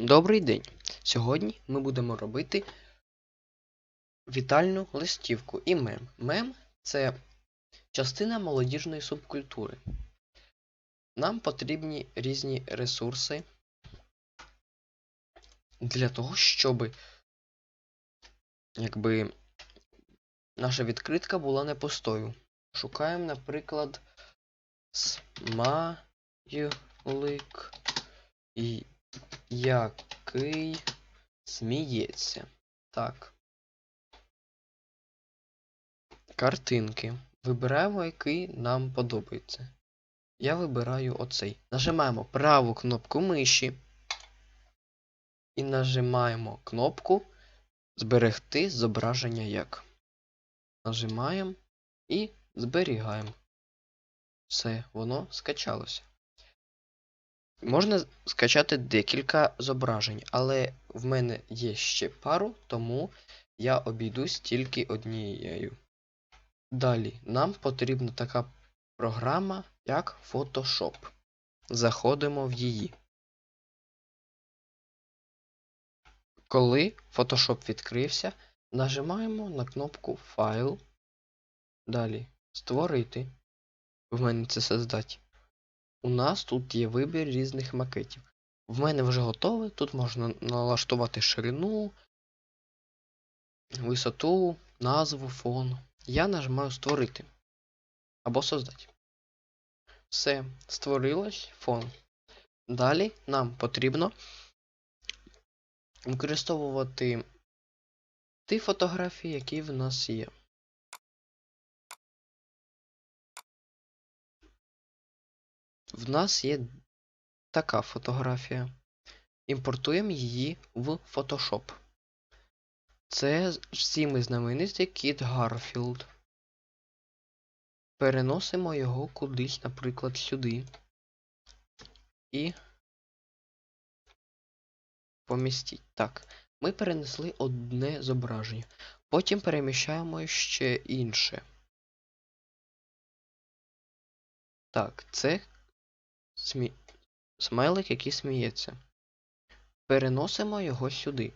Добрий день! Сьогодні ми будемо робити вітальну листівку і мем. Мем це частина молодіжної субкультури. Нам потрібні різні ресурси для того, щоб якби наша відкритка була не пустою. Шукаємо, наприклад, смайлик і який сміється. Так. Картинки. Вибираємо, який нам подобається. Я вибираю оцей. Нажимаємо праву кнопку миші. І нажимаємо кнопку Зберегти зображення як. Нажимаємо і зберігаємо. Все, воно скачалося. Можна скачати декілька зображень, але в мене є ще пару, тому я обійдусь тільки однією. Далі нам потрібна така програма, як Photoshop. Заходимо в її. Коли Photoshop відкрився, нажимаємо на кнопку Файл. Далі Створити. В мене це создати. У нас тут є вибір різних макетів. В мене вже готове. Тут можна налаштувати ширину, висоту, назву, фон. Я нажимаю Створити або создати. Все, створилось фон. Далі нам потрібно використовувати ті фотографії, які в нас є. В нас є така фотографія. Імпортуємо її в Photoshop. Це всіми знаменитий Кіт Гарфілд. Переносимо його кудись, наприклад, сюди. І помістіть. Так, ми перенесли одне зображення. Потім переміщаємо ще інше. Так, це смі... смайлик, який сміється. Переносимо його сюди.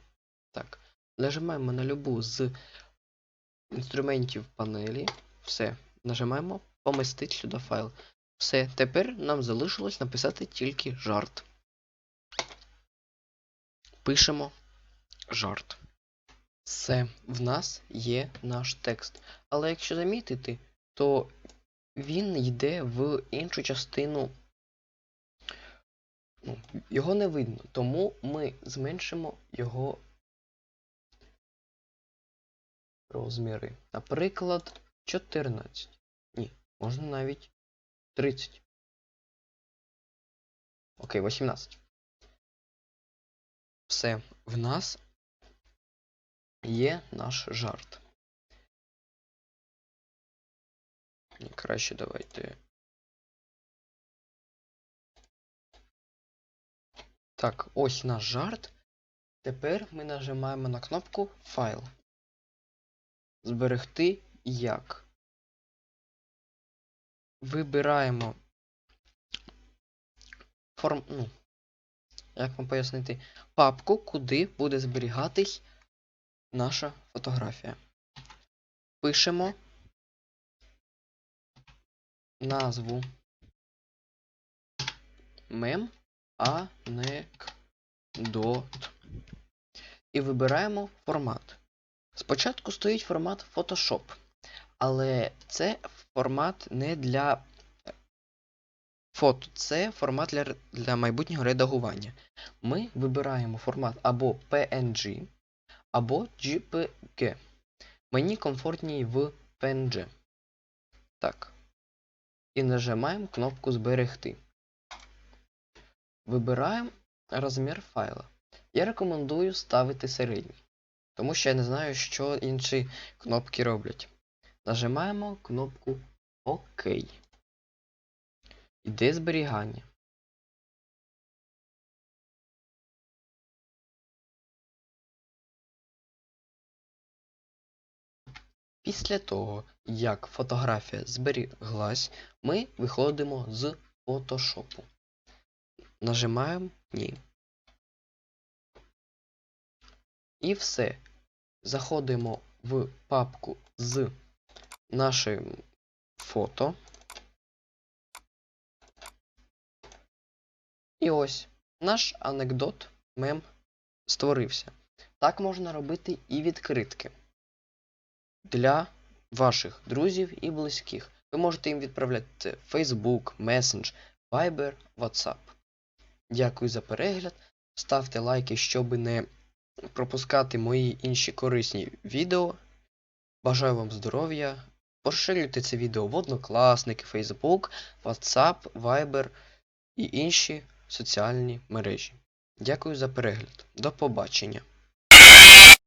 Так. Нажимаємо на любу з інструментів панелі. Все. Нажимаємо помістити сюди файл. Все. Тепер нам залишилось написати тільки жарт. Пишемо жарт. Все, в нас є наш текст. Але якщо замітити, то він йде в іншу частину. Його не видно, тому ми зменшимо його розміри. Наприклад, 14. Ні, можна навіть 30. Окей, 18. Все, в нас є наш жарт. Краще давайте. Так, ось наш жарт. Тепер ми нажимаємо на кнопку Файл. Зберегти як. Вибираємо форм. Ну, як вам пояснити, папку, куди буде зберігатись наша фотографія. Пишемо назву мем анекдот. І вибираємо формат. Спочатку стоїть формат Photoshop, але це формат не для фото, це формат для для майбутнього редагування. Ми вибираємо формат або PNG, або JPG. Мені комфортній в PNG. Так. І нажимаємо кнопку Зберегти. Вибираємо розмір файла. Я рекомендую ставити середній. Тому що я не знаю, що інші кнопки роблять. Нажимаємо кнопку ОК. Іде зберігання. Після того, як фотографія зберіглась, ми виходимо з фотошопу. Нажимаємо Ні. І все. Заходимо в папку з нашим фото. І ось наш анекдот мем створився. Так можна робити і відкритки для ваших друзів і близьких. Ви можете їм відправляти Facebook, Messenger, Viber, WhatsApp. Дякую за перегляд. Ставте лайки, щоб не пропускати мої інші корисні відео. Бажаю вам здоров'я. Поширюйте це відео в однокласники, Facebook, WhatsApp, Viber і інші соціальні мережі. Дякую за перегляд. До побачення.